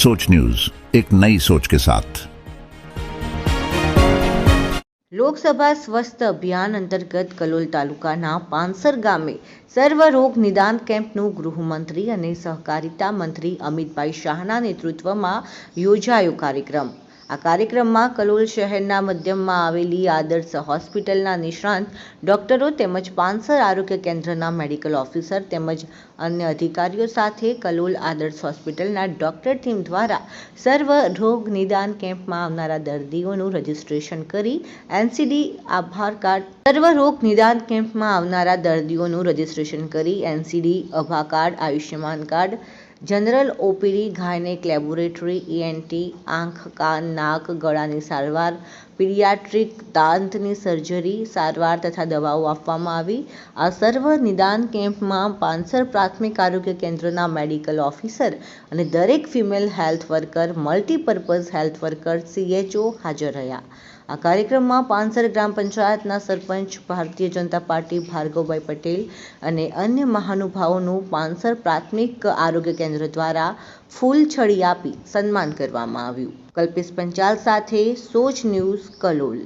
सोच न्यूज एक नई सोच के साथ લોકસભા સ્વસ્થ અભિયાન અંતર્ગત કલોલ તાલુકાના પાંસર ગામે સર્વરોગ નિદાન કેમ્પનું ગૃહમંત્રી અને સહકારિતા મંત્રી અમિતભાઈ શાહના નેતૃત્વમાં યોજાયો કાર્યક્રમ આ કાર્યક્રમમાં કલોલ શહેરના મધ્યમાં આવેલી આદર્શ હોસ્પિટલના નિષ્ણાંત ડોક્ટરો તેમજ પાંસર આરોગ્ય કેન્દ્રના મેડિકલ ઓફિસર તેમજ અન્ય અધિકારીઓ સાથે કલોલ આદર્શ હોસ્પિટલના ડોક્ટર ટીમ દ્વારા સર્વ રોગ નિદાન કેમ્પમાં આવનારા દર્દીઓનું રજિસ્ટ્રેશન કરી એનસીડી આભાર કાર્ડ, સર્વ રોગ નિદાન કેમ્પમાં આવનારા દર્દીઓનું રજિસ્ટ્રેશન કરી એનસીડી આભા card, Ayushman card general OPD gynaec laboratory ENT આંખ, કાન, નાક, ગળાની સારવાર, પીડિયાટ્રિક દાંતની સર્જરી, સારવાર તથા દવાઓ આપવામાં આવી. આ સર્વ નિદાન કેમ્પમાં પાંસર પ્રાથમિક આરોગ્ય કેન્દ્રના મેડિકલ ઓફિસર અને દરેક female health worker, multipurpose health worker CHO હાજર રહ્યા. આ કાર્યક્રમમાં પાનસર ગ્રામ પંચાયતના સરપંચ ભારતીય જનતા પાર્ટી ભાર્ગવભાઈ પટેલ અને અન્ય મહાનુભાવોનું પાનસર પ્રાથમિક આરોગ્ય કેન્દ્ર દ્વારા ફૂલ છડી આપી સન્માન કરવામાં આવ્યું. કલ્પેશ પંચાલ સાથે સોચ ન્યૂઝ કલોલ.